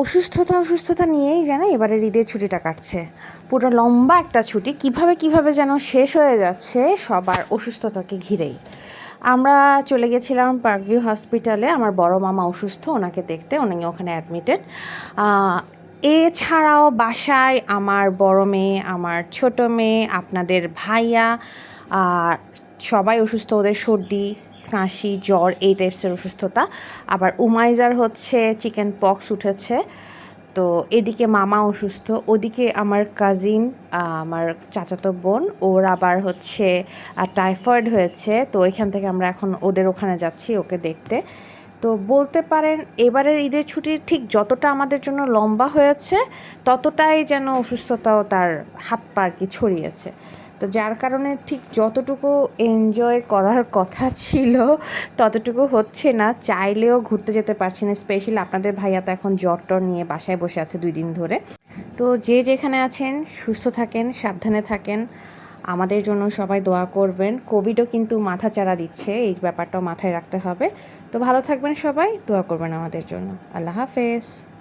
অসুস্থতা অসুস্থতা নিয়েই যেন এবারের ঈদের ছুটিটা কাটছে। পুরো লম্বা একটা ছুটি। কীভাবে কীভাবে যেন শেষ হয়ে যাচ্ছে সবার অসুস্থতাকে ঘিরেই। আমরা চলে গেছিলাম পার্কভিউ হসপিটালে। আমার বড় মামা অসুস্থ, ওনাকে দেখতে উনি ওখানে অ্যাডমিটেড। এছাড়াও বাসায় আমার বড় মেয়ে, আমার ছোট মেয়ে, আপনাদের ভাইয়া, আর সবাই অসুস্থ, ওদের সর্দি কাশি, জ্বর এই টাইপসের অসুস্থতা। আবার উমাইজার হচ্ছে চিকেন পক্স উঠেছে। তো এদিকে মামা অসুস্থ, ওদিকে আমার কাজিন আমার চাচাতো বোন, ওর আবার হচ্ছে টাইফয়েড হয়েছে। তো এখান থেকে আমরা এখন ওদের ওখানে যাচ্ছি, ওকে দেখতে। তো বলতে পারেন, এবারের ঈদের ছুটি ঠিক যতটা আমাদের জন্য লম্বা হয়েছে, ততটাই যেন অসুস্থতাও তার হাত পা আর কি ছড়িয়েছে। তো যার কারণে ঠিক যতটুকু এনজয় করার কথা ছিল, ততটুকু হচ্ছে না। চাইলেও ঘুরতে যেতে পারছি না স্পেশালি আপনাদের ভাইয়া তো এখন জ্বর টর নিয়ে বাসায় বসে আছে দুই দিন ধরে। তো যে যেখানে আছেন, সুস্থ থাকেন, সাবধানে থাকেন। আমাদের জন্য সবাই দোয়া করবেন। কোভিডও কিন্তু মাথা চাড়া দিচ্ছে, এই ব্যাপারটাও মাথায় রাখতে হবে। তো ভালো থাকবেন সবাই, দোয়া করবেন আমাদের জন্য। আল্লাহ হাফেজ।